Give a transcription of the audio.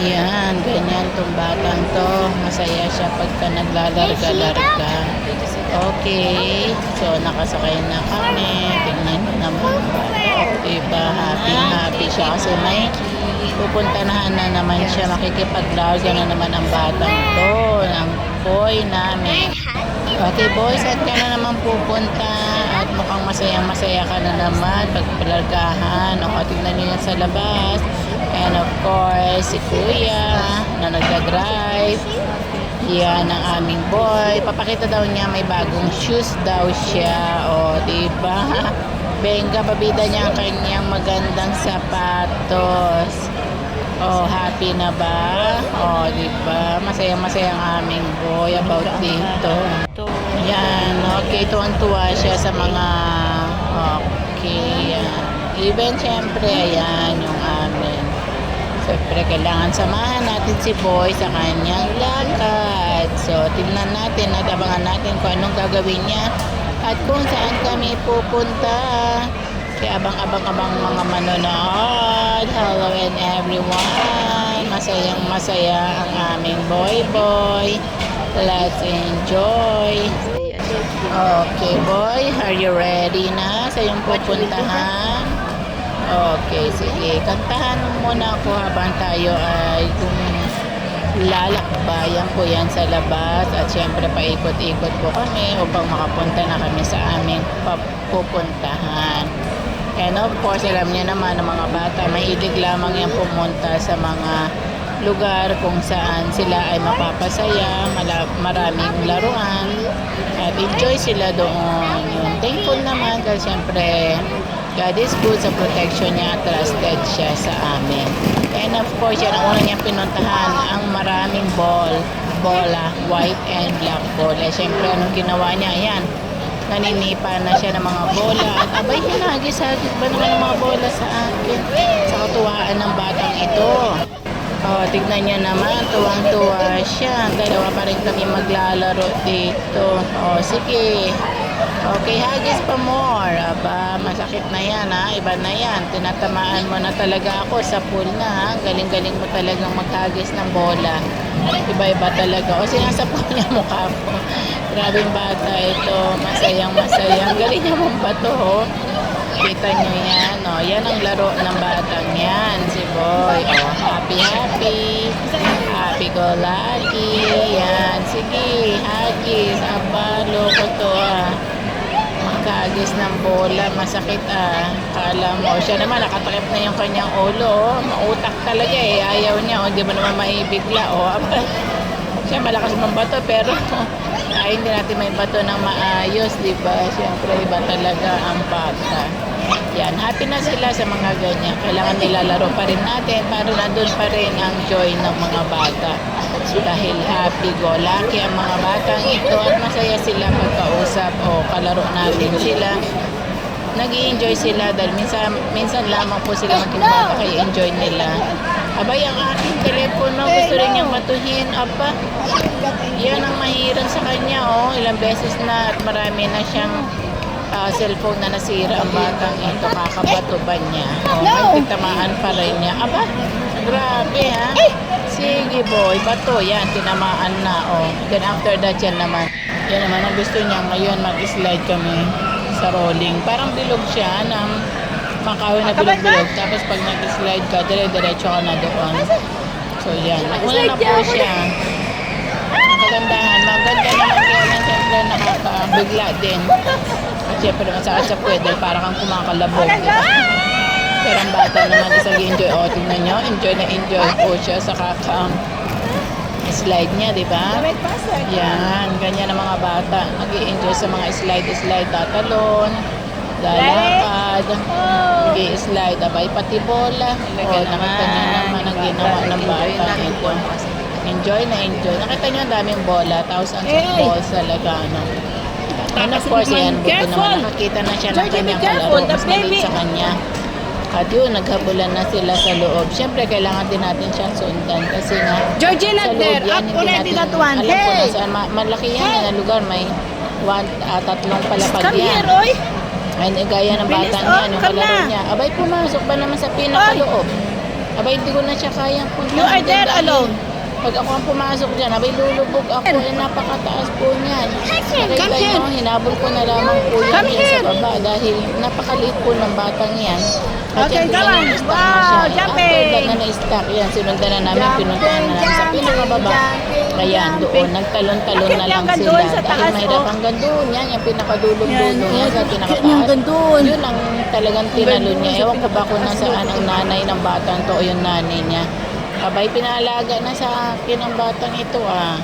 Yan, ganyan tong batang to. Masaya siya pagka naglalarga-larga. Okay, so nakasakay na kami. Tingnan nyo naman. Diba, happy happy siya kasi may pupuntahan na naman siya. Makikipaglarga na naman ang batang to. Ang boy namin. Okay boy, saan ka na naman pupunta? Mukhang masaya-masaya ka na naman pagpalargahan. O, tignan niyo yan sa labas. And of course, si Kuya na nagda-drive. Yan ang aming boy. Papakita daw niya may bagong shoes daw siya. O, di ba? Benga, pabida niya ang kanyang magandang sapatos. Oh, happy na ba? Oh, di ba? Masaya-masaya ang aming boy about dito. Yan, okay, tuwang-tuwa siya sa mga okay. yan. Even syempre, ayan yung amin. Siyempre, kailangan samahan natin si Boy sa kanyang lakad. So, tingnan natin at abangan natin kung anong gagawin niya at kung saan kami pupunta. Kaya abang-abang-abang mga manonood. Hello and everyone. Masayang masaya ang aming boy boy. Let's enjoy. Okay boy, are you ready na sa iyong pupuntahan? Okay, sige. Kantahan muna ako habang tayo ay lalakbayan po yan sa labas at syempre paikot-ikot po kami upang makapunta na kami sa aming pupuntahan. And of course, alam niyo naman ng mga bata, mahilig lamang yan pumunta sa mga lugar kung saan sila ay mapapasaya, maraming laruan, at enjoy sila doon. Yun. Thankful naman dahil syempre, God is good sa protection niya at trusted siya sa amin. And of course, yan ang una niyang pinuntahan, ang maraming ball, bola, white and black ball. Eh, syempre, anong ginawa niya? Ayan, naninipa na siya ng mga bola. At abay, hinagis-hagis ba naman ang mga bola sa akin? Sa katuwaan ng batang ito. Oh, tignan niya naman, tuwang-tuwa siya. Dalawa pa rin kami maglalaro dito. Oh, sige. Okay, hagis pa more. Aba, masakit na yan ha. Iba na yan. Tinatamaan mo na talaga ako sa pool na. Galing-galing mo talagang maghagis ng bola. Iba-iba talaga. O sinasapot niya mukha ko. Grabe yung bata ito. Masayang masayang. Galing niya mong bato ho. Kita niyo yan. O, yan ang laro ng batang yan. Si Boy. O, happy happy. Happy go lucky. Yan. Sige, hagis. Aba, loko to ah. Magkagis ng bola. Masakit ah. Kala mo. Siya naman, nakatakip na yung kanyang ulo. Oh. Mautak talaga eh. Ayaw niya. O, di ba naman maibigla. O, aba. Siya malakas mang bato pero ay hindi natin may bato ng maayos, di ba? Siyempre iba talaga ang bata. Yan, happy na sila sa mga ganyan. Kailangan nilalaro pa rin natin para nandun pa rin ang joy ng mga bata. Dahil happy go lucky ang mga batang ito at masaya sila pagkausap o kalaro natin sila. nag enjoy sila dahil minsan, minsan lamang po sila maging bata kaya enjoy nila. Abay, ang aking telepono gusto rin niyang matuhin. Aba, yan ang mahirap sa kanya, oh. Ilang beses na at marami na siyang ah, cellphone na nasira ang batang ito. Kakabato ba niya? Oh, no. titamaan pa rin niya. Aba, grabe ha. Sige boy, bato yan, tinamaan na. Oh. Then after that, yan naman. Yan naman ang gusto niya. Ngayon, mag-slide kami sa rolling. Parang bilog siya ng makawin na bilog-bilog. Tapos pag nag-slide ka, dire-diretso ka na doon. So yan, nauna na po siya. Ang kagandahan, maganda naman kaya na siyempre nakakabigla din. At siyempre masakit sa pwede, parang kang kumakalabog. di ba? Pero ang bata naman is nag-enjoy. O, tingnan nyo, enjoy na enjoy po siya sa kaka slide niya, di ba? Yan, ganyan ang mga bata. nag enjoy sa mga slide-slide, tatalon, lalakad, nag slide abay pati bola. O, nakita niyo naman ang ginawa ng bata ito. Enjoy na enjoy. Nakita niyo ang daming bola, thousands of balls talaga, ano. And of course, yan, buti naman nakakita na siya ng kanyang kalaro. Mas baby. sa kanya. At yun, naghabulan na sila sa loob. Siyempre, kailangan din natin siyang sundan kasi nga Georgie sa loob there. yan, hindi natin that one. alam Hey! nasaan. Ma- malaki yan, yan na lugar. May one, ah, tatlong palapag Come yan. here. Ay, gaya ng Bilis, batang oh, yan, kalaro na. niya. Abay, pumasok ba naman sa pinakaloob? Abay, hindi ko na siya kayang punta. You are there alone. Pag ako ang pumasok dyan, abay lulubog ako. Eh, napakataas po niyan. Come here. nyo, hinabol ko na lamang po yan yan sa baba dahil napakaliit po ng batang yan. At Okay, come on. Wow, siya. Na na-stuck yan, sinundan na namin, pinuntahan na namin sa pinakababa. Kaya doon, nagtalon-talon na lang sila. Dahil mahirap oh? hanggang doon. Yan, yung pinakadulong-dulong Yan, sa Yan, pinakataas. Yun ang talagang tinalo niya. Ewan ko ba kung nasaan ang nanay ng batang to o yung nanay niya. Abay, pinalaga na sa akin ang batang ito ah.